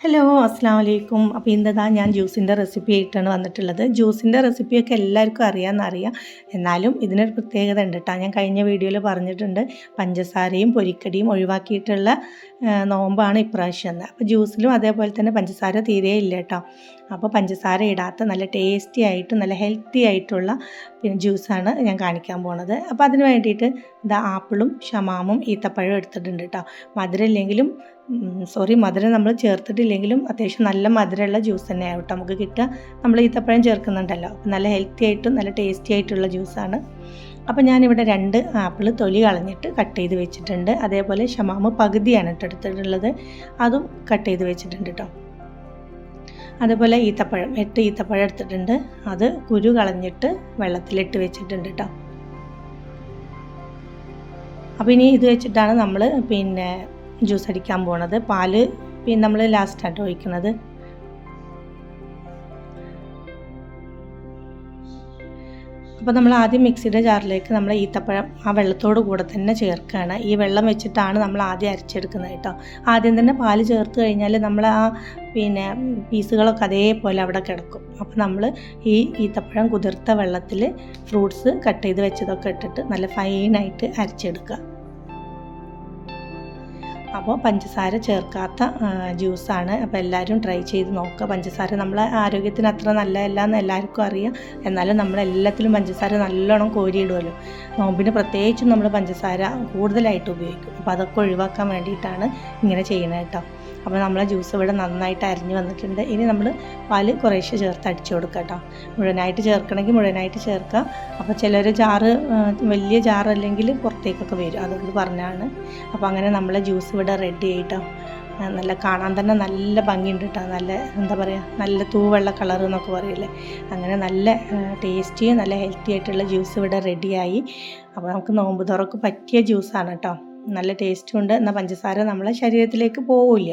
Hello അസ്സാം വലൈക്കും അപ്പോൾ ഇന്നതാ ഞാൻ ജ്യൂസിന്റെ റെസിപ്പി ആയിട്ടാണ് വന്നിട്ടുള്ളത്. ജ്യൂസിന്റെ റെസിപ്പിയൊക്കെ എല്ലാവർക്കും അറിയാമെന്നറിയാം എന്നാലും ഇതിനൊരു പ്രത്യേകത ഉണ്ട് കേട്ടോ ഞാൻ കഴിഞ്ഞ വീഡിയോയിൽ പറഞ്ഞിട്ടുണ്ട്. പഞ്ചസാരയും പൊരിക്കടിയും ഒഴിവാക്കിയിട്ടുള്ള നോമ്പാണ് ഇപ്രാവശ്യം അപ്പോൾ ജ്യൂസിലും അതേപോലെ തന്നെ പഞ്ചസാര തീരെ ഇല്ല കേട്ടോ അപ്പോൾ പഞ്ചസാര ഇടാത്ത നല്ല ടേസ്റ്റി ആയിട്ട് നല്ല ഹെൽത്തി ആയിട്ടുള്ള പിന്നെ ജ്യൂസാണ് ഞാൻ കാണിക്കാൻ പോണത്. അപ്പോൾ അതിന് വേണ്ടിയിട്ട് ഇതാ ആപ്പിളും ഷമാമും ഈത്തപ്പഴവും എടുത്തിട്ടുണ്ട് കേട്ടോ മധുരം ഇല്ലെങ്കിലും സോറി മധുരം നമ്മൾ ചേർത്തിട്ടില്ലെങ്കിലും അത്യാവശ്യം നല്ല മധുരമുള്ള ജ്യൂസ് തന്നെയാണ് കേട്ടോ നമുക്ക് കിട്ടുക. നമ്മൾ ഈത്തപ്പഴം ചേർക്കുന്നുണ്ടല്ലോ. നല്ല ഹെൽത്തി ആയിട്ടും നല്ല ടേസ്റ്റി ആയിട്ടുള്ള ജ്യൂസാണ് അപ്പോൾ ഞാനിവിടെ രണ്ട് ആപ്പിൾ തൊലി കളഞ്ഞിട്ട് കട്ട് ചെയ്ത് വെച്ചിട്ടുണ്ട്. അതേപോലെ ഷമാമ് പകുതിയാണ് കേട്ടോ എടുത്തിട്ടുള്ളത്. അതും കട്ട് ചെയ്ത് വെച്ചിട്ടുണ്ട് കേട്ടോ. അതേപോലെ ഈത്തപ്പഴം എട്ട് ഈത്തപ്പഴം എടുത്തിട്ടുണ്ട്. അത് കുരു കളഞ്ഞിട്ട് വെള്ളത്തിലിട്ട് വെച്ചിട്ടുണ്ട് കേട്ടോ. അപ്പോൾ ഇനി ഇത് വെച്ചിട്ടാണ് നമ്മൾ പിന്നെ ജ്യൂസ് അടിക്കാൻ പോണത്. പാൽ പിന്നെ നമ്മൾ ലാസ്റ്റായിട്ട് ഒഴിക്കുന്നത്. അപ്പോൾ നമ്മൾ ആദ്യം മിക്സിയുടെ ജാറിലേക്ക് നമ്മൾ ഈത്തപ്പഴം ആ വെള്ളത്തോട് കൂടെ തന്നെ ചേർക്കുകയാണ്. ഈ വെള്ളം വെച്ചിട്ടാണ് നമ്മൾ ആദ്യം അരച്ചെടുക്കുന്നത് കേട്ടോ. ആദ്യം തന്നെ പാൽ ചേർത്ത് കഴിഞ്ഞാൽ നമ്മൾ ആ പിന്നെ പീസുകളൊക്കെ അതേപോലെ അവിടെ കിടക്കും. അപ്പോൾ നമ്മൾ ഈ ഈത്തപ്പഴം കുതിർത്ത വെള്ളത്തിൽ ഫ്രൂട്ട്സ് കട്ട് ചെയ്ത് വെച്ചതൊക്കെ ഇട്ടിട്ട് നല്ല ഫൈനായിട്ട് അരച്ചെടുക്കുക. അപ്പോൾ പഞ്ചസാര ചേർക്കാത്ത ജ്യൂസാണ്. അപ്പോൾ എല്ലാവരും ട്രൈ ചെയ്ത് നോക്കുക. പഞ്ചസാര നമ്മളെ ആരോഗ്യത്തിന് അത്ര നല്ലതല്ല എന്ന് എല്ലാവർക്കും അറിയാം. എന്നാലും നമ്മൾ എല്ലാത്തിലും പഞ്ചസാര നല്ലോണം കോരിയിടുമല്ലോ. നോമ്പിന് പ്രത്യേകിച്ചും നമ്മൾ പഞ്ചസാര കൂടുതലായിട്ട് ഉപയോഗിക്കും. അപ്പോൾ അതൊക്കെ ഒഴിവാക്കാൻ വേണ്ടിയിട്ടാണ് ഇങ്ങനെ ചെയ്യുന്നത് കേട്ടോ. അപ്പോൾ നമ്മളെ ജ്യൂസ് ഇവിടെ നന്നായിട്ട് അരിഞ്ഞ് വന്നിട്ടുണ്ട്. ഇനി നമ്മൾ പാൽ കുറേശ്ശെ ചേർത്ത് അടിച്ചു കൊടുക്കുക കേട്ടോ. മുഴുവനായിട്ട് ചേർക്കണമെങ്കിൽ മുഴുവനായിട്ട് ചേർക്കുക. അപ്പോൾ ചിലർ ജാറ് വലിയ ജാറ് അല്ലെങ്കിൽ പുറത്തേക്കൊക്കെ വരും. അതുകൊണ്ട് പറഞ്ഞാണ്. അപ്പോൾ അങ്ങനെ നമ്മളെ ജ്യൂസ് ഇവിടെ റെഡി ആയിട്ടോ. നല്ല കാണാൻ തന്നെ നല്ല ഭംഗിയുണ്ട് കേട്ടോ നല്ല എന്താ പറയുക നല്ല തൂവെള്ള കളർ എന്നൊക്കെ പറയില്ലേ. അങ്ങനെ നല്ല ടേസ്റ്റിയും നല്ല ഹെൽത്തി ആയിട്ടുള്ള ജ്യൂസ് ഇവിടെ റെഡിയായി അപ്പോൾ നമുക്ക് നോമ്പ് തുറക്ക് പറ്റിയ ജ്യൂസാണ് കേട്ടോ നല്ല ടേസ്റ്റും ഉണ്ട്. എന്നാൽ പഞ്ചസാര നമ്മളെ ശരീരത്തിലേക്ക് പോവില്ല.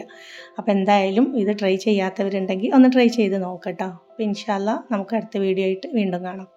അപ്പോൾ എന്തായാലും ഇത് ട്രൈ ചെയ്യാത്തവരുണ്ടെങ്കിൽ ഒന്ന് ട്രൈ ചെയ്ത് നോക്കട്ടോ അപ്പോൾ ഇൻഷാല്ല നമുക്ക് അടുത്ത വീഡിയോ ആയിട്ട് വീണ്ടും കാണാം.